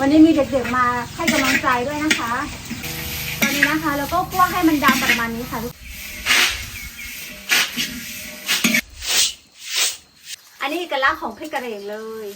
วันนี้มีเด็กๆมาให้กำลังใจด้วยนะคะ ตอนนี้นะคะแล้วก็คั่วให้มันดำประมาณนี้ค่ะทุกอันนี้เอกลักษณ์ของพริกกระเหรี่ยงเลย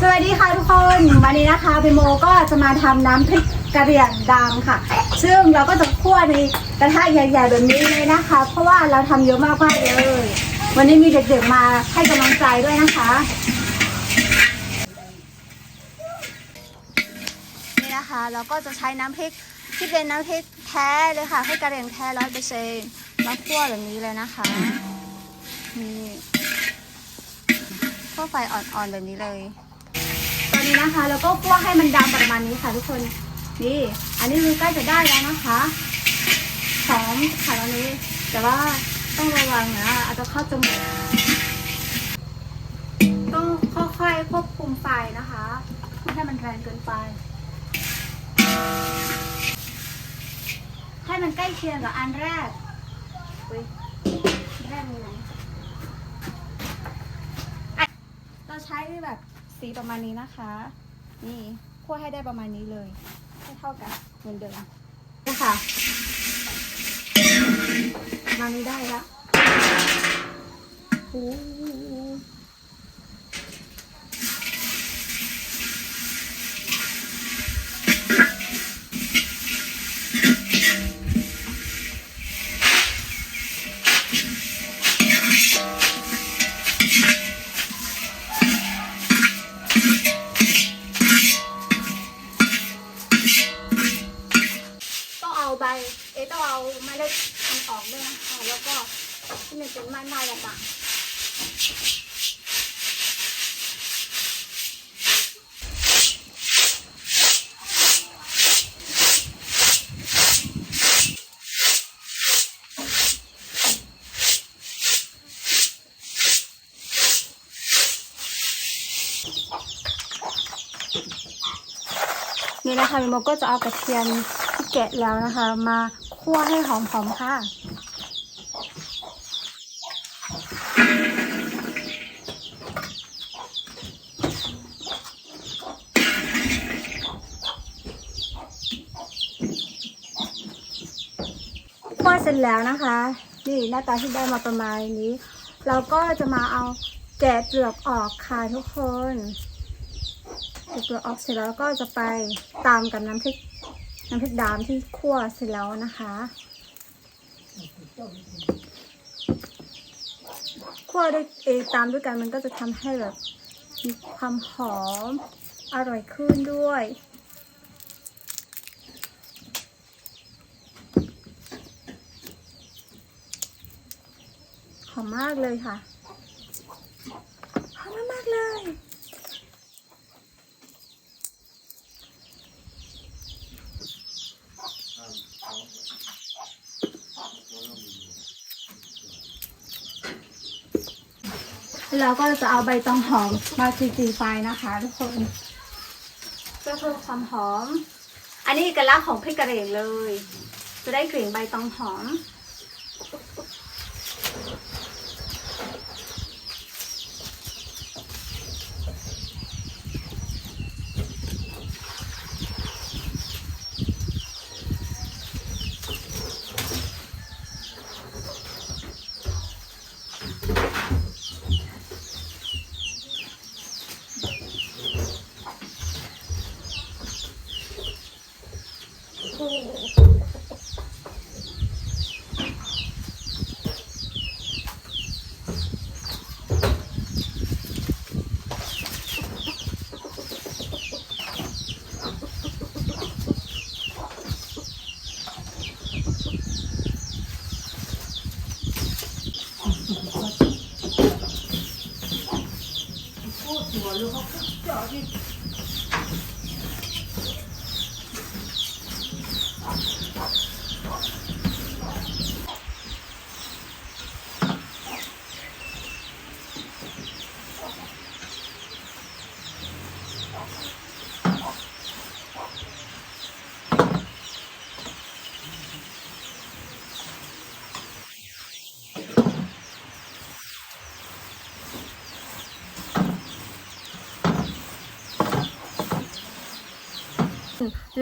สวัสดีค่ะทุกคนวันนี้นะคะพี่โมก็จะมาทำน้ำพริกกระเหรี่ยงดำค่ะ ซึ่งเราก็จะคั่วใน กระทะใหญ่ๆแบบนี้เลยนะคะ เพราะว่าเราทำเยอะมากๆเลย วันนี้มีเด็กๆมาให้กำลังใจด้วยนะคะนี่นะคะเราก็จะใช้น้ำพริกที่เป็นน้ำพริกแท้เลยค่ะ ให้กระเรียงแท้ร้อยเปอร์เซ็นต์มาคั่วแบบนี้เลยนะคะนี่คั่วไฟอ่อนๆแบบนี้เลยตอนนี้นะคะเราก็คั่วให้มันดำประมาณนี้ค่ะทุกคนนี่ อันนี้คือใกล้จะได้แล้วนะคะ หอมค่ะตอนนี้ แต่ว่าต้องระวังนะอาจจะเข้าจมูกต้องค่อยๆควบคุมไฟนะคะไม่ให้มันแรงเกินไป ให้มันใกล้เคียงกับอันแรกอุ๊ยแรกมีไหนเราใช้แบบสีประมาณนี้นะคะ นี่คั่วให้ได้ประมาณนี้เลย ให้เท่ากันเหมือนเดิมนี่ค่ะประ มาณนี้ได้ล้วโอ้ต้องเอาใบ เอะต้องเอาเมล็ด มันออกด้วยนะคะแล้วก็ที่มันเป็นไม้ไม้ออกมานี่นะคะมิโมก็จะเอากระเทียมที่แกะแล้วนะคะ มา คั่วให้หอมๆค่ะ คั่วเสร็จแล้วนะคะ นี่หน้าตาที่ได้มาประมาณนี้ เราก็จะมาเอาแกะเปลือกออกค่ะทุกคนแกะเปลือกออกเสร็จแล้วก็จะไปตามกับน้ำพริก น้ำพริกดำที่คั่วเสร็จแล้วนะคะคั่วด้วยเอตามด้วยกันมันก็จะทำให้แบบมีความหอมอร่อยขึ้นด้วยหอมมากเลยค่ะหอมมากเลย เราก็จะเอาใบตองหอมมาจีๆไฟนะคะทุกคนเพื่อเพิ่มความหอม อันนี้เอกลักษณ์ของพริกกระเหรี่ยงเลย จะได้กลิ่นใบตองหอม 여기서팩 스,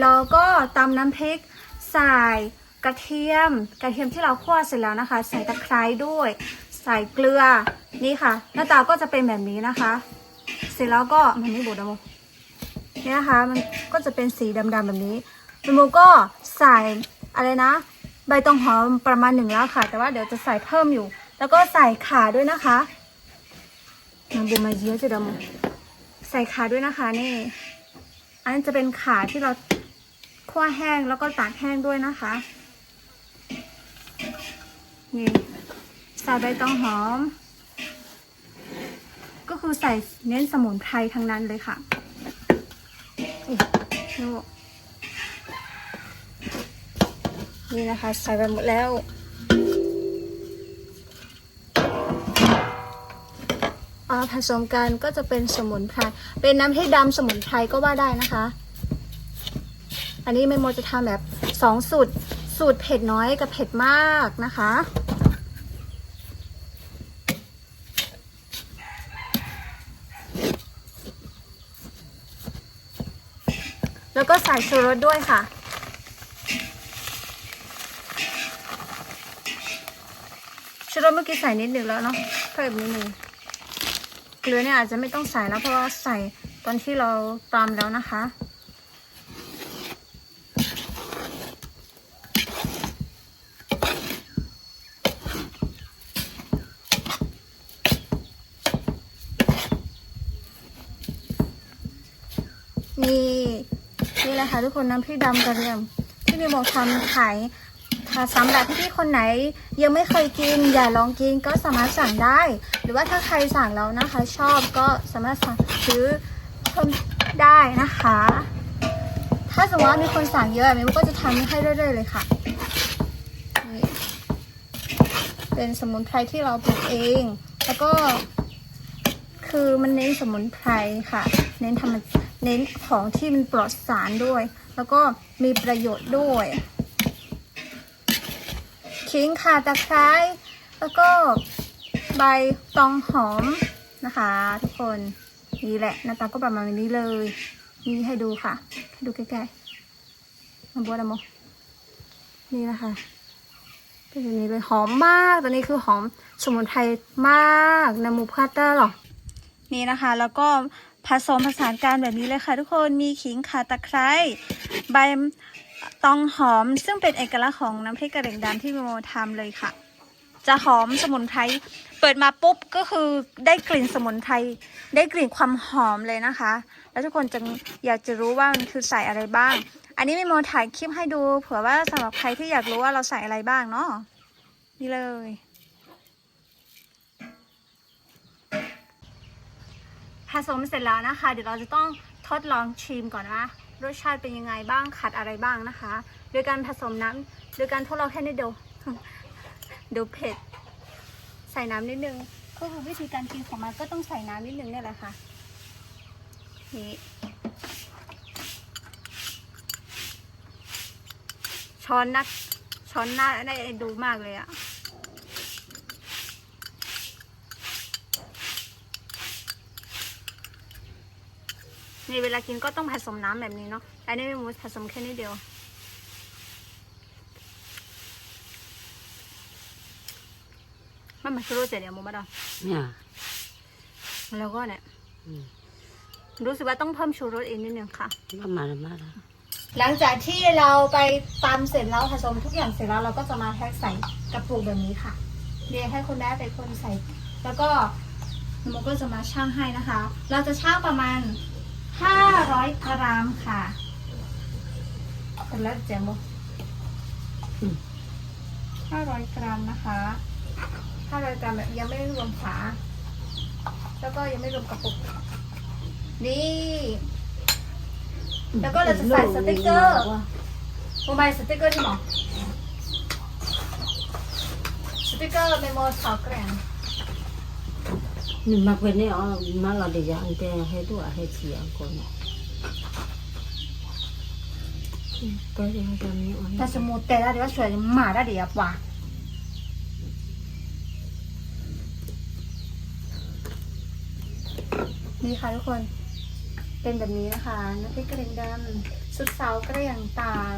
เราก็ตำน้ำพริกใส่กระเทียม กระเทียมที่เราคั่วเสร็จแล้วนะคะ ใส่ตะไคร้ด้วย ใส่เกลือนี่ค่ะ หน้าตาก็จะเป็นแบบนี้นะคะ เสร็จแล้วก็มันไม่บดอะโมเนี่ยนะคะมันก็จะเป็นสีดำๆแบบนี้โมก็ใส่อะไรนะ ใบตองหอมประมาณหนึ่งแล้วค่ะ แต่ว่าเดี๋ยวจะใส่เพิ่มอยู่ แล้วก็ใส่ขาด้วยนะคะมันบูมาเยอะจะดำใส่ขาด้วยนะคะนี่ อันนี้จะเป็นขาที่เราคั่วแห้งแล้วก็ตากแห้งด้วยนะคะ นี่ใส่ใบตองหอม ก็คือใส่เน้นสมุนไพรทั้งนั้นเลยค่ะดูนี่นะคะ ใส่ไปหมดแล้ว เอา ผสมกันก็จะเป็นสมุนไพร เป็นน้ำพริกดำสมุนไพรก็ว่าได้นะคะ อันนี้แม่โมจะทำแบบสองสูตร สูตรเผ็ดน้อยกับเผ็ดมากนะคะแล้วก็ใส่ชูรสด้วยค่ะ ชูรสเมื่อกี้ใส่นิดหนึ่งแล้วเนาะเพิ่มนิดหนึ่ง เกลือเนี่ยอาจจะไม่ต้องใส่แล้วเพราะว่าใส่ตอนที่เราตำแล้วนะคะ นี่นี่แหละค่ะทุกคนน้ำพริกดำกระเทียมที่มีบอกทำขาย ถ้าสำหรับพี่ๆคนไหนยังไม่เคยกิน อย่าลองกินก็สามารถสั่งได้ หรือว่าถ้าใครสั่งแล้วนะคะ ชอบก็สามารถสั่งซื้อเพิ่มได้นะคะ ถ้าสมมติว่ามีคนสั่งเยอะมิวก็จะทำให้เรื่อยๆเลยค่ะนี่เป็นสมุนไพรที่เราปลูกเอง แล้วก็คือมันเน้นสมุนไพรค่ะ เน้นธรรมเน้นของที่มันปลอดสารด้วย แล้วก็มีประโยชน์ด้วย ขิงข่าตะไคร้แล้วก็ใบตองหอมนะคะ ทุกคนนี่แหละหน้าตาก็ประมาณนี้เลยนี่ให้ดูค่ะ ให้ดูใกล้ๆมันบัวดำมนี่นะคะเป็นแบบนี้เลยหอมมากตัวนี้คือหอมสมุนไพรมากนามูพาเตอร์หรอนี่นะคะ แล้วก็ผสมผสานกันแบบนี้เลยค่ะ ทุกคนมีขิงข่าตะไคร้ใบ ตองหอมซึ่งเป็นเอกลักษณ์ของน้ำพริกกระเหรี่ยงดำที่โมทำเลยค่ะ จะหอมสมุนไพรเปิดมาปุ๊บก็คือได้กลิ่นสมุนไพรได้กลิ่นความหอมเลยนะคะ แล้วทุกคนจะอยากจะรู้ว่ามันคือใส่อะไรบ้าง อันนี้ม่โมถ่ายคลิปให้ดู เผื่อว่าสำหรับใครที่อยากรู้ว่าเราใส่อะไรบ้างเนาะนี่เลย ผสมเสร็จแล้วนะคะ เดี๋ยวเราจะต้องทดลองชิมก่อนนะ รสชาติเป็นยังไงบ้างขัดอะไรบ้างนะคะ โดยการผสมน้ำโดยการทดลองแค่นี้เดียวเดี๋ยวเผ็ด ใส่น้ำนิดนึงก็คือวิธีการกินของมันก็ต้องใส่น้ำนิดนึงนี่แหละค่ะนี่ช้อนนักช้อนหน้าได้ดูมากเลยอะ นี่เวลากินก็ต้องผสมน้ำแบบนี้เนาะอันนี้ไม่มูผสมแค่นี้เดียว มันมาชูรสเสร็จเดี๋ยวมูมาดอเนี่ยแล้วก็เนี่ยอืมรู้สึกว่าต้องเพิ่มชูรสอีกนิดนึงค่ะมามาแล้วมาแล้วหลังจากที่เราไปตำเสร็จแล้วผสมทุกอย่างเสร็จแล้วเราก็จะมาแพ็คใส่กระปุกแบบนี้ค่ะเดี๋ยวให้คุณแม่เป็นคนใส่ แล้วก็โมก็จะมาช่างให้นะคะ เราจะช่างประมาณ 500 กรัมค่ะเป็นแล้วเจ๋งบ่500 กรัมนะคะ 500 กรัมแบบยังไม่รวมฝา แล้วก็ยังไม่รวมกระปุก นี่ แล้วก็เราจะใส่สติกเกอร์โมบายสติกเกอร์ที่หมอสติกเกอร์เมโมสาวแกรน นี่มาเป็นนี่อ๋อมาเราเดี๋ยวอันเตะให้ตัวให้เสียก่อนเนาะอืมก็ยังทำนี่อ๋อแต่สมมติแต่ละเดี๋ยวสวยหมาได้เดี๋ยวว่ะนี่ค่ะทุกคนเป็นแบบนี้นะคะน้ำพริกกระเทียมดำสุดเสาเกลี่ยงตาก